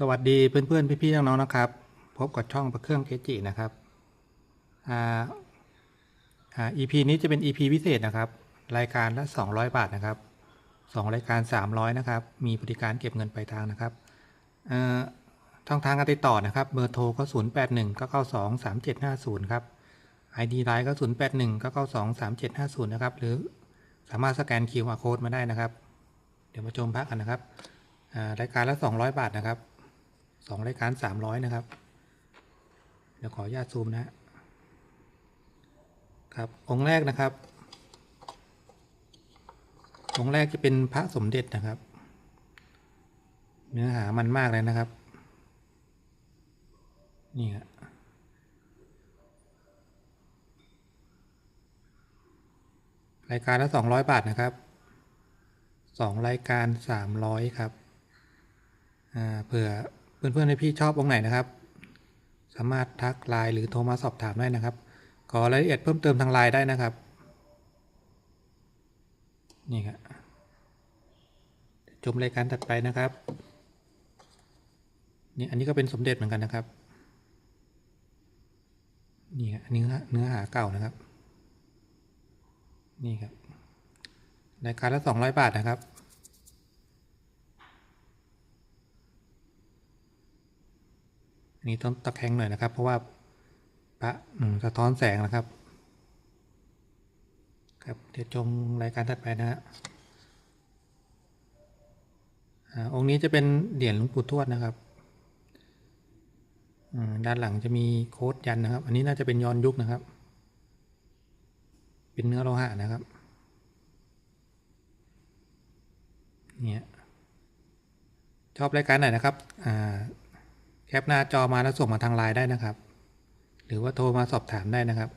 สวัสดีเพื่อนๆ พี่ๆ น้องๆ นะครับ พบกับช่องประเครื่องเกจินะครับอ่าอ่า EP นี้จะเป็น EP พิเศษนะครับ รายการละ 200 บาทนะครับ 2 รายการ 300 นะครับ มีบริการเก็บเงินปลายทางนะครับอ่าช่องทางการติดต่อนะครับเบอร์โทรก็ 081 992 3750 ครับ ID ไลน์ก็ 081 992 3750 นะครับ หรือสามารถสแกน QR Code มาได้นะครับ เดี๋ยวมาชมพักกันนะครับอ่ารายการละ 200 บาทนะครับ สองรายการสามร้อยนะครับ เดี๋ยวขออนุญาตซูมนะครับองค์แรกนะครับ องค์แรกจะเป็นพระสมเด็จนะครับ เนื้อหามันมากเลยนะครับ นี่ครับรายการละสองร้อยบาทนะครับสองรายการสามร้อยครับ เผื่อ เพื่อนๆในพี่ชอบองค์ไหนนะครับ สามารถทักไลน์หรือโทรมาสอบถามได้นะครับ ขอรายละเอียดเพิ่มเติมทางไลน์ได้นะครับ นี่ครับชมรายการถัดไปนะครับนี่อันนี้ก็เป็นสมเด็จเหมือนกันนะครับนี่ครับอันนี้เนื้อหาเก่านะครับ นี่ครับรายการละสองร้อยบาทนะครับ นี้ต้องตะแคงหน่อยนะครับ เพราะว่าพระอืมสะท้อนแสงนะครับ ครับเดี๋ยวชมรายการถัดไปนะฮะองค์นี้จะเป็นเหรียญหลวงปู่ทวดนะครับด้านหลังจะมีโค้ดยันนะครับ อันนี้น่าจะเป็นย้อนยุคนะครับ เป็นเนื้อโลหะนะครับ เนี่ย ชอบรายการไหนนะครับ อ่า แคปหน้าจอมาแล้วส่งมาทางไลน์ได้นะครับ หรือว่าโทรมาสอบถามได้นะครับ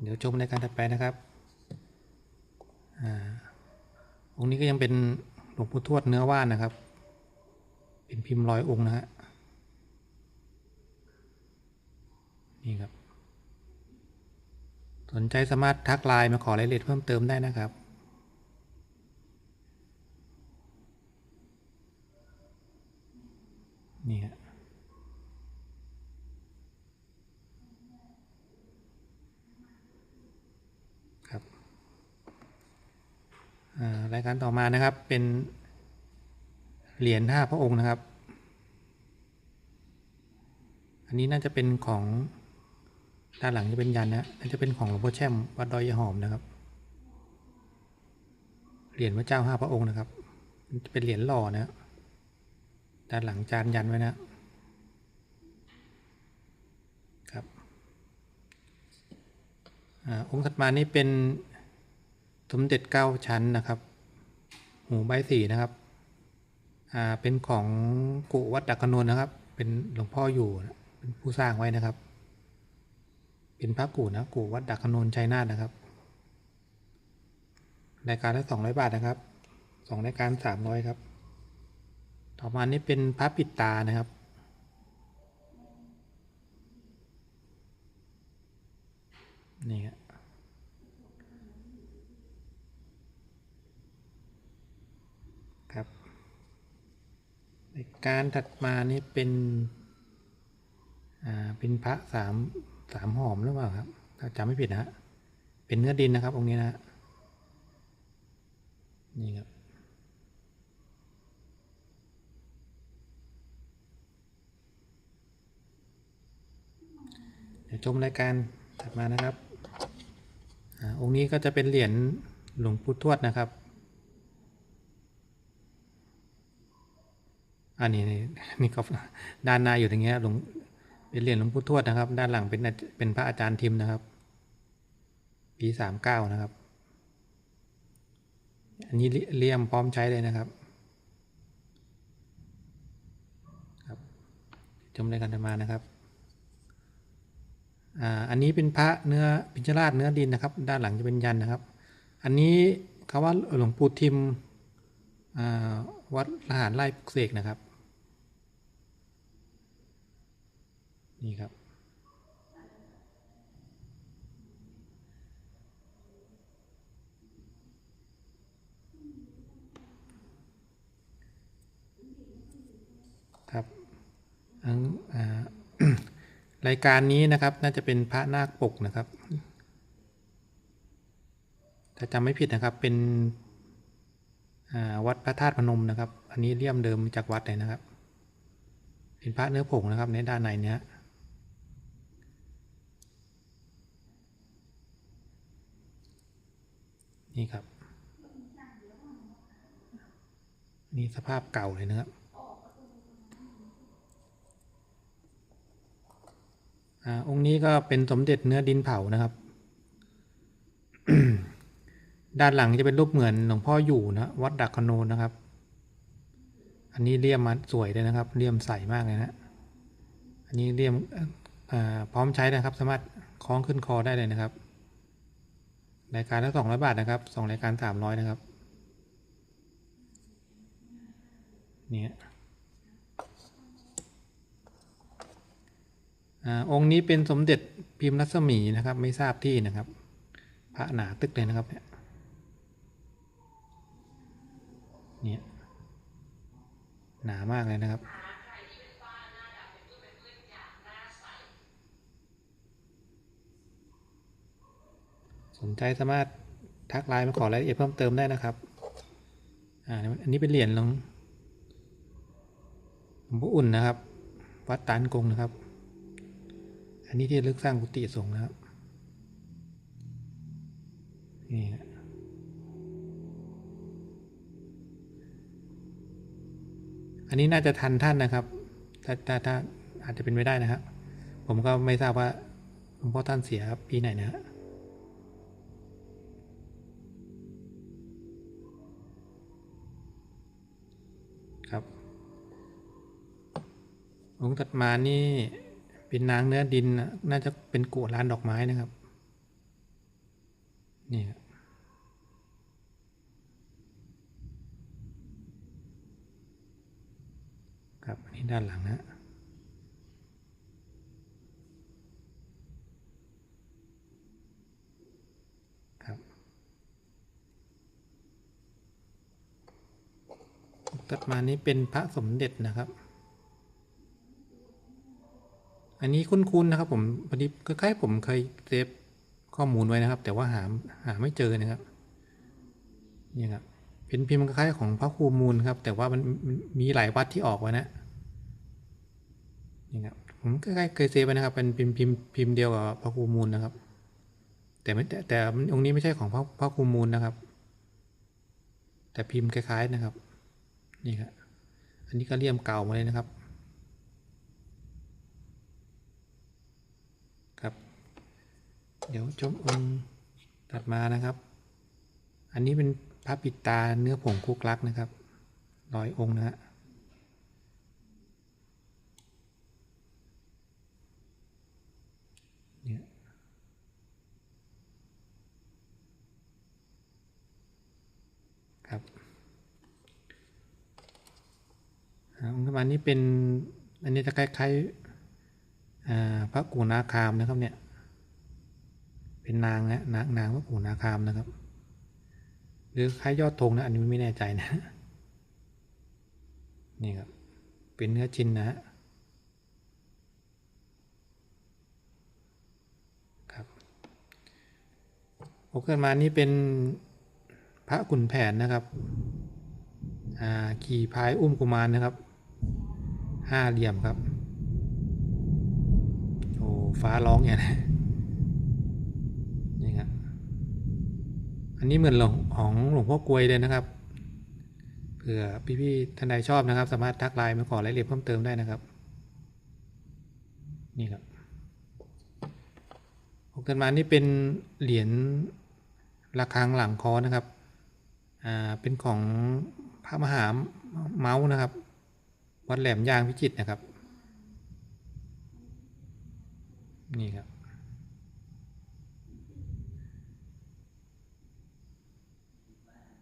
เดี๋ยวชมในการถัดไปนะครับอาองค์นี้ก็ยังเป็นหลวงปู่ทวดเนื้อว่านนะครับ เป็นพิมพ์ร้อยองค์นะฮะนี่ครับ สนใจสามารถทักไลน์มาขอรายละเอียดเพิ่มเติมได้นะครับ นี่ฮะครับอ่า รายการต่อมานะครับเป็นเหรียญห้าพระองค์นะครับ อันนี้น่าจะเป็นของด้านหลังจะเป็นยันนะน่าจะเป็นของหลวงพ่อแช่มวัดดอยยหอมนะครับ เหรียญพระเจ้าห้าพระองค์นะครับจะเป็นเหรียญหล่อนะด้านหลังจานยันไว้นะครับอองค์ถัดมานี้เป็น สมเด็จเก้าชั้นนะครับ หูใบสีนะครับ อ่า เป็นของกุวัดดักนนนะครับ เป็นหลวงพ่ออยู่เป็นผู้สร้างไว้นะครับ เป็นพระกูนะกูวัดดักนนชัยนาทนะครับ รายการละสองร้อยบาทนะครับสองรายการสามร้อยครับ ต่อมานี่เป็นพระปิดตานะครับนี่ครับราย การถัดมานี่เป็นอ่าเป็นพระสามสามหอมหรือเปล่าครับถ้าจำไม่ผิดนะฮะเป็นเนื้อดินนะครับองค์นี้นะฮะนี่ครับเดี๋ยวชมรายการถัดมานะครับอาองค์นี้ก็จะเป็นเหรียญหลวงปู่ทวดนะครับ อันนี้นี่ก็ด้านหน้าอยู่ตรงเงี้ยหลวงเป็นเหรียญหลวงปู่ทวดนะครับ ด้านหลังเป็นเป็นพระอาจารย์ทิมนะครับ ปีสามเก้านะครับ อันนี้เลี่ยมพร้อมใช้เลยนะครับครับชมรายการถัดมานะครับอ่าอันนี้เป็นพระเนื้อพิจราชเนื้อดินนะครับ ด้านหลังจะเป็นยันนะครับ อันนี้คำว่าหลวงปู่ทิมอ่าวัดละหารไร่ปลุกเสกนะครับ นี่ครับ ครับรายการนี้นะครับน่าจะเป็นพระนาคปกนะครับ ถ้าจำไม่ผิดนะครับเป็นวัดพระธาตุพนมนะครับ อันนี้เลี่ยมเดิมจากวัดเลยนะครับ เป็นพระเนื้อผงนะครับในด้านในเนี้ย นี่ครับ นี่สภาพเก่าเลยนะครับอองค์นี้ก็เป็นสมเด็จเนื้อดินเผานะครับ ด้านหลังจะเป็นรูปเหมือนหลวงพ่ออยู่นะวัดดักคโนนนะครับ อันนี้เลี่ยมมาสวยเลยนะครับเลี่ยมใสมากเลยนะอันนี้เลี่ยมพร้อมใช้นะครับ สามารถคล้องขึ้นคอได้เลยนะครับ รายการละสองร้อยบาทนะครับสองรายการสามร้อยนะครับเนี่ยองค์นี้เป็นสมเด็จพิมพ์รัศมีนะครับ ไม่ทราบที่นะครับ พระหนาตึกเลยนะครับเนี่ยเนี่ยหนามากเลยนะครับ สนใจสามารถทักไลน์มาขอรายละเอียดเพิ่มเติมได้นะครับ อ่า อันนี้เป็นเหรียญหลวงหลวงพ่ออุ่นนะครับ วัดตานกงนะครับ อันนี้ที่ลึกสร้างกุฏิสงฆ์นะครับ นี่นะอันนี้น่าจะทันท่านนะครับ ถ้าถ้าถ้าอาจจะเป็นไม่ได้นะครับ ผมก็ไม่ทราบว่าหลวงพ่อท่านเสียปีไหนนะฮะ ครับ องค์ถัดมานี่เป็นนางเนื้อดินน่าจะเป็นกัวร้านดอกไม้นะครับ นี่ครับครับอันนี้ด้านหลังนะ ถัดมานี้เป็นพระสมเด็จนะครับ อันนี้คุ้นๆนะครับผมพอดีคล้ๆผมเคยเซฟข้อมูลไว้นะครับ แต่ว่าหาหาไม่เจอนะครับนี่ครับเป็นพิมพ์คล้ายๆของพระครูมูลครับ แต่ว่ามันมันมีหลายวัดที่ออกไว้นะนี่ครับผมใกล้ๆเคยเซฟไว้นะครับ เป็นพิมพ์พิมพ์พิมพ์เดียวกับพระครูมูลนะครับ แต่ไม่แต่แต่องค์นี้ไม่ใช่ของพระพระครูมูลนะครับ แต่พิมพ์คล้ายๆนะครับ นี่ครับอันนี้ก็เลี่ยมเก่ามาเลยนะครับครับ เดี๋ยวชมองค์ตัดมานะครับ อันนี้เป็นพระปิดตาเนื้อผงคุกลักนะครับร้อยองค์นะฮะนี่ครับ อ่าองค์ประมาณนี้เป็นอันนี้จะคล้ายๆพระกูนาคามนะครับเนี่ย เป็นนางนะนางนางพระกูนาคามนะครับ หรือคล้ายยอดธงนะอันนี้ไม่แน่ใจนะ นี่ครับ เป็นเนื้อชิ้นนะฮะครับโอเกิดมานี่เป็นพระขุนแผนนะครับ ขี่พายอุ้มกุมารนะครับ ห้าเหลี่ยมครับ โอ้ฟ้าร้องอย่างนี้นี่ครับอันนี้เหมือนหลวงของหลวงพ่อกลวยเลยนะครับ เผื่อพี่ๆท่านใดชอบนะครับ สามารถทักไลน์มาขอรายละเอียดเพิ่มเติมได้นะครับ นี่ครับหกเดือนมานี่เป็นเหรียญระฆังหลังคอนะครับ อ่า เป็นของพระมหาเมาส์นะครับ วัดแหลมยางพิจิตรนะครับ นี่ครับ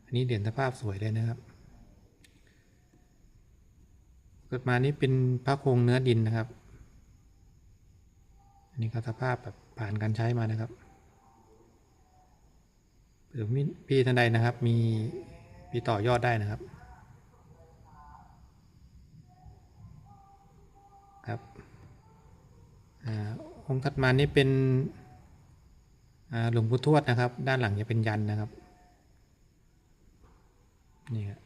อันนี้เหรียญสภาพสวยเลยนะครับเกิดมานี้เป็นพระโครงเนื้อดินนะครับ อันนี้ก็สภาพแบบผ่านการใช้มานะครับหรือพี่ท่านใดนะครับ มีมีต่อยอดได้นะครับ องค์ถัดมานี่เป็นหลวงปู่ทวดนะครับ ด้านหลังจะเป็นยันนะครับนี่ครับ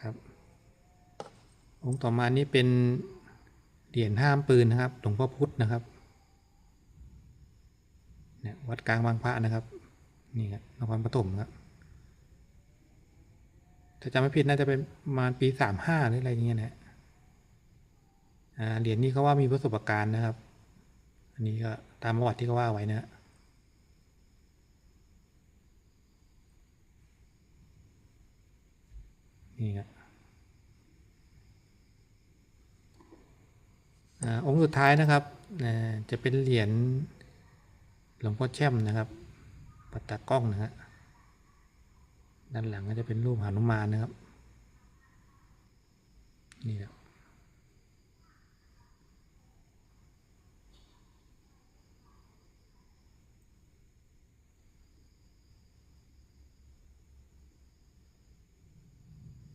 ครับองค์ต่อมานี่เป็นเหรียญห้ามปืนนะครับหลวงพ่อพุธนะครับเนี่ยวัดกลางบางพระนะครับนี่ครับนครปฐมครับ ถ้าจำไม่ผิดน่าจะเป็นประมาณปีสามห้าหรืออะไรเงี้ยนะเหรียญนี้เขาว่ามีประสบการณ์นะครับ อันนี้ก็ตามประวัติที่เขาว่าไว้นะฮะนี่ครับองค์สุดท้ายนะครับจะเป็นเหรียญหลวงพ่อแช่มนะครับ ปัตตากล้องนะฮะ ด้านหลังก็จะเป็นรูปหนุมานนะครับ นี่ครับ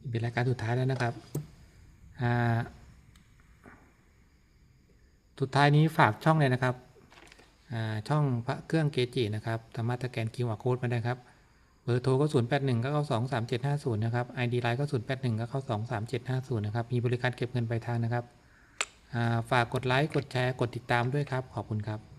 นี่เป็นรายการสุดท้ายแล้วนะครับอ่าสุดท้ายนี้ฝากช่องเลยนะครับอ่าช่องพระเครื่องเกจินะครับสามารถสแกนคิวอาร์โค้ดมาได้ครับ บอร์โทรก็ 0 8 1 ก็เข้า 2 3 7 5 0 นะครับ ID ไลน์ก็ 0 8 1 ก็เข้า 2 3 7 5 0 นะครับ มีบริการเก็บเงินปลายทางนะครับ ฝากกดไลค์ กดแชร์ กดติดตามด้วยครับ ขอบคุณครับ